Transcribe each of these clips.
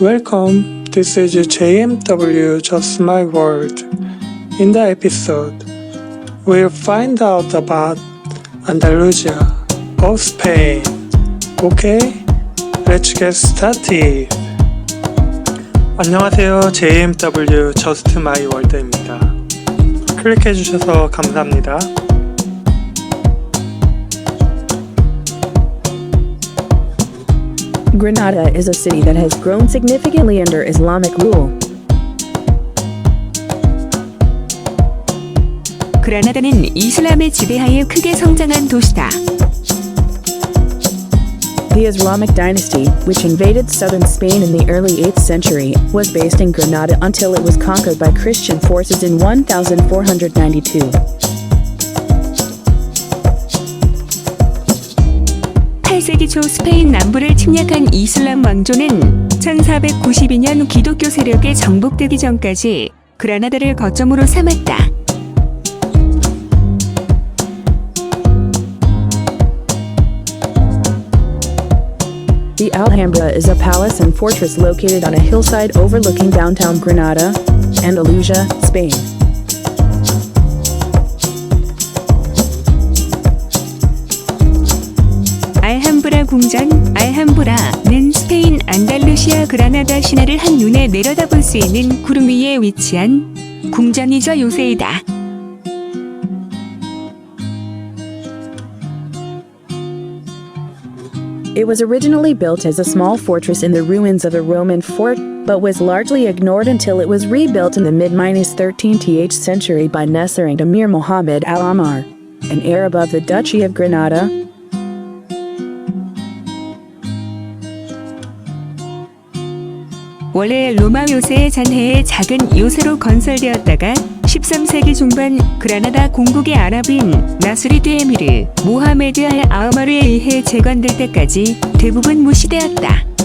Welcome, this is JMW Just My World. In the episode, we'll find out about Andalusia of Spain. Okay, let's get started. 안녕하세요. JMW Just My World입니다. 클릭해 주셔서 감사합니다. Granada is a city that has grown significantly under Islamic rule. 그라나다는 이슬람의 지배하에 크게 성장한 도시다. The Islamic dynasty, which invaded southern Spain in the early 8th century, was based in Granada until it was conquered by Christian forces in 1492. 8세기 초 스페인 남부를 침략한 이슬람 왕조는 1492년 기독교 세력에 정복되기 전까지 그라나다를 거점으로 삼았다. The Alhambra is a palace and fortress located on a hillside overlooking downtown Granada, Andalusia, Spain. 궁전 알함브라는 스페인 안달루시아 그라나다 시내를 한눈에 내려다볼 수 있는 구름 위에 위치한 궁전이자 요새이다. It was originally built as a small fortress in the ruins of a Roman fort, but was largely ignored until it was rebuilt in the mid-13th century by Nasser Emir Mohammed al-Ammar, an Arab of the Duchy of Granada. 원래 로마 요새의 잔해의 작은 요새로 건설되었다가 13세기 중반 그라나다 공국의 아랍인 나스리드 에미르 모하메드 알 아흐마르에 의해 재건될 때까지 대부분 무시되었다.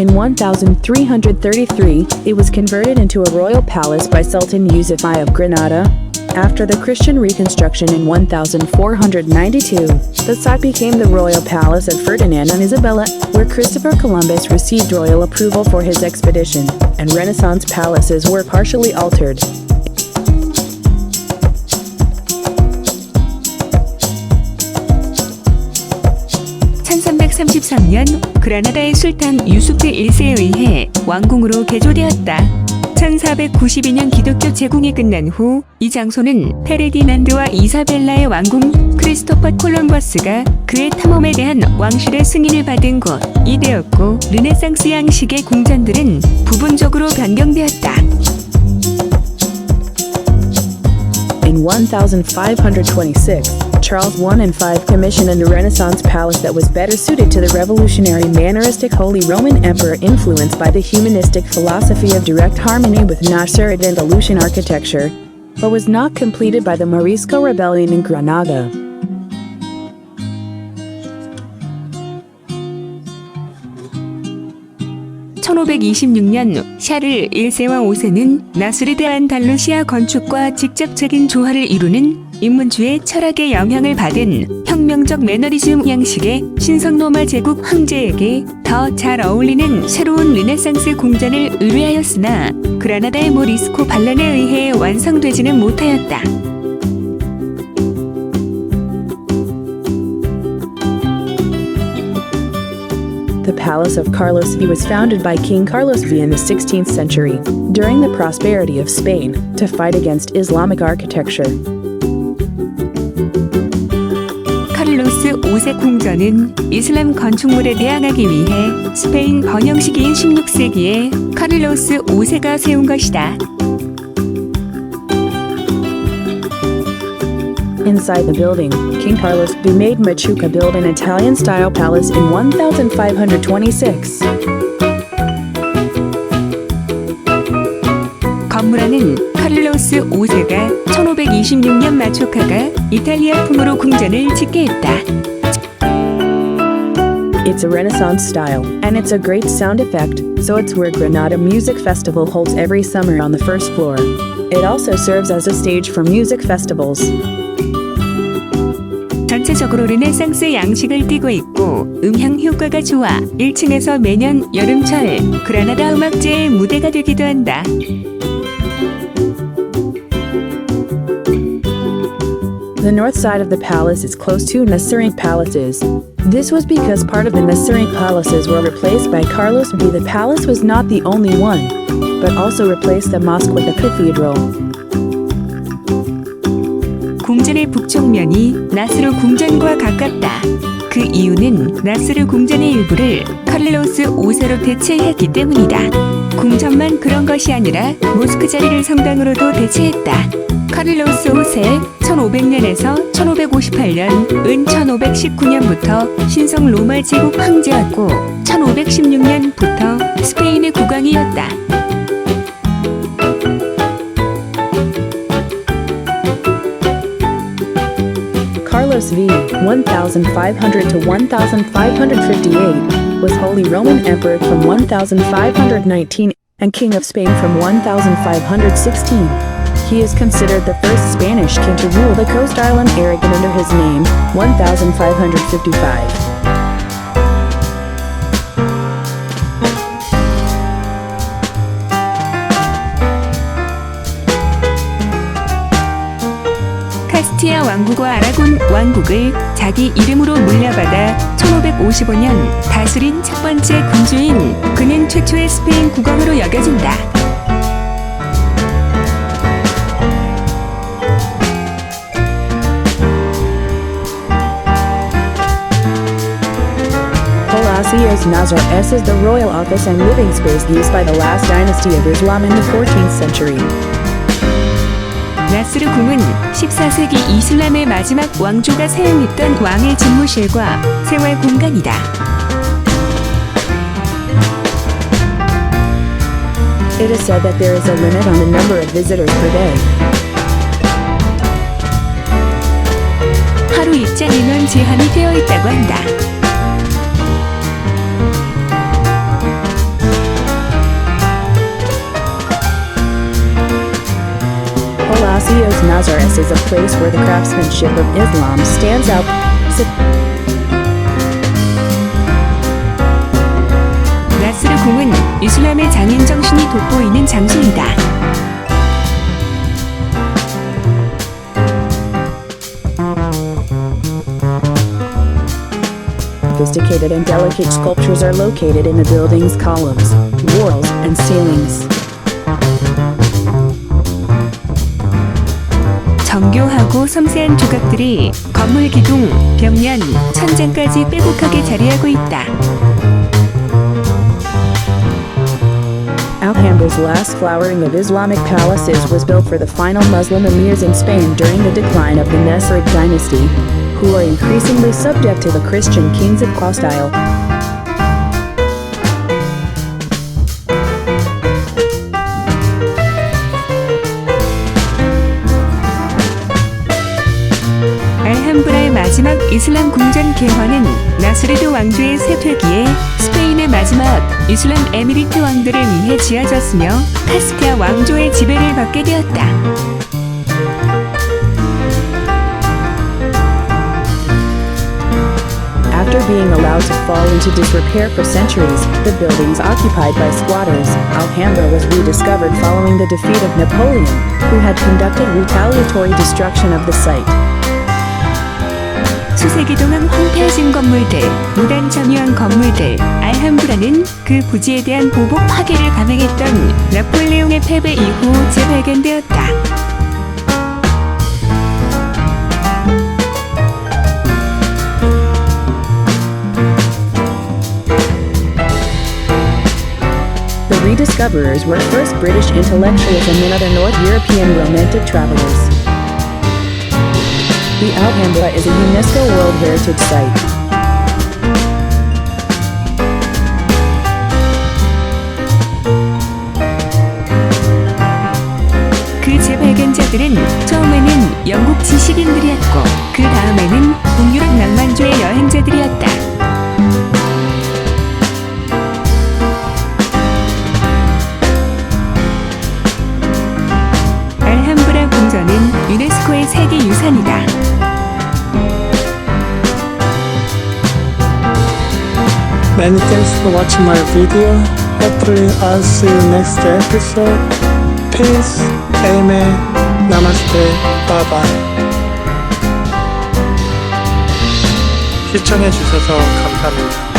In 1333, it was converted into a royal palace by Sultan Yusuf I of Granada. After the Christian reconstruction in 1492, the site became the royal palace of Ferdinand and Isabella, where Christopher Columbus received royal approval for his expedition, and Renaissance palaces were partially altered. (1333년) 그라나다의 술탄 유수프 1세에 의해 왕궁으로 개조되었다. 1492년 기독교 제공이 끝난 후 이 장소는 페르디난드와 이사벨라의 왕궁 크리스토퍼 콜럼버스가 그의 탐험에 대한 왕실의 승인을 받은 곳이 되었고 르네상스 양식의 궁전들은 부분적으로 변경되었다. In 1526, Charles I and V commissioned a Renaissance palace that was better suited to the revolutionary manneristic Holy Roman Emperor influenced by the humanistic philosophy of direct harmony with Nasrid Andalusian architecture, but was not completed by the Morisco rebellion in Granada. (1526년) 샤를 1세와 5세는 나스르드 안달루시아 건축과 직접적인 조화를 이루는 인문주의 철학의 영향을 받은 혁명적 매너리즘 양식의 신성 로마 제국 황제에게 더 잘 어울리는 새로운 르네상스 궁전을 의뢰하였으나 그라나다의 모리스코 반란에 의해 완성되지는 못하였다. Palace of Carlos V was founded by King Carlos V in the 16th century, during the prosperity of Spain, to fight against Islamic architecture. 카를로스 5세 궁전은 이슬람 건축물에 대항하기 위해 스페인 번영시기인 16세기에 카를로스 5세가 세운 것이다. Inside the building, King Carlos V made Machuca build an Italian-style palace in 1526. 건물 안은 카를로스 5세가 1526년 마초카가 이탈리아풍으로 궁전을 짓게 했다. It's a Renaissance style, and it's a great sound effect, so it's where Granada Music Festival holds every summer on the first floor. It also serves as a stage for music festivals. 전체적으로 르네상스 양식을 띠고 있고 음향 효과가 좋아 1층에서 매년 여름철 그라나다 음악제의 무대가 되기도 한다. The north side of the palace is close to Nasserink palaces. This was because part of the Nasserink palaces were replaced by Carlos V. The palace was not the only one, but also replaced the mosque with a cathedral. 궁전의 북쪽면이 나스르 궁전과 가깝다. 그 이유는 나스르 궁전의 일부를 카를로스 5세로 대체했기 때문이다. 궁전만 그런 것이 아니라 모스크 자리를 성당으로도 대체했다. 카를로스 5세 1500년에서 1558년, 은 1519년부터 신성 로마 제국 황제였고 1516년부터 스페인의 국왕이었다. Carlos V. 1500 to 1558 was Holy Roman Emperor from 1519 and King of Spain from 1516. He is considered the first Spanish king to rule the coast island Aragon under his name, 1555. 카스티아 왕국과 아라곤 왕국을 자기 이름으로 물려받아 1555년 다스린 첫 번째 군주인 그는 최초의 스페인 국왕으로 여겨진다. Palacios Nazar S is the royal office and living space used by the last dynasty of Islam in the 14th century. 나스르 궁은 14세기 이슬람의 마지막 왕조가 사용했던 왕의 집무실과 생활 공간이다. It is said that there is a limit on the number of visitors per day. 하루 입장이면 제한이 되어 있다고 한다. Palacios Nazares is a place where the craftsmanship of Islam stands out. 나스르 궁은 이슬람의 장인 정신이 돋보이는 장소이다. Sophisticated and delicate sculptures are located in the building's columns, walls, and ceilings. 정교하고 섬세한 조각들이 건물 기둥, 벽면, 천장까지 빼곡하게 자리하고 있다. Alhambra's last flowering of Islamic palaces was built for the final Muslim emirs in Spain during the decline of the Nasrid dynasty, who are increasingly subject to the Christian kings of Castile. 이슬람 궁전 개화는 나스르드 왕조의 쇠퇴기에 스페인의 마지막 이슬람 에미리트 왕들을 위해 지어졌으며 카스피아 왕조의 지배를 받게 되었다. After being allowed to fall into disrepair for centuries, the buildings occupied by squatters, Alhambra was rediscovered following the defeat of Napoleon, who had conducted retaliatory destruction of the site. 수세기 동안 황폐해진 건물들, 무단 점유한 건물들, 알함브라는 그 부지에 대한 보복 파괴를 감행했던 나폴레옹의 패배 이후 재발견되었다. The rediscoverers were first British intellectuals and then other North European romantic travelers. The Alhambra is a UNESCO World Heritage Site. 그 재발견자들은 처음에는 영국 지식인들이었고 그 다음에는 북유럽 낭만주의 여행자들 for watching my video. Hopefully I'll see you next episode. Peace. Amen. Namaste. Bye bye. 시청해주셔서 감사합니다.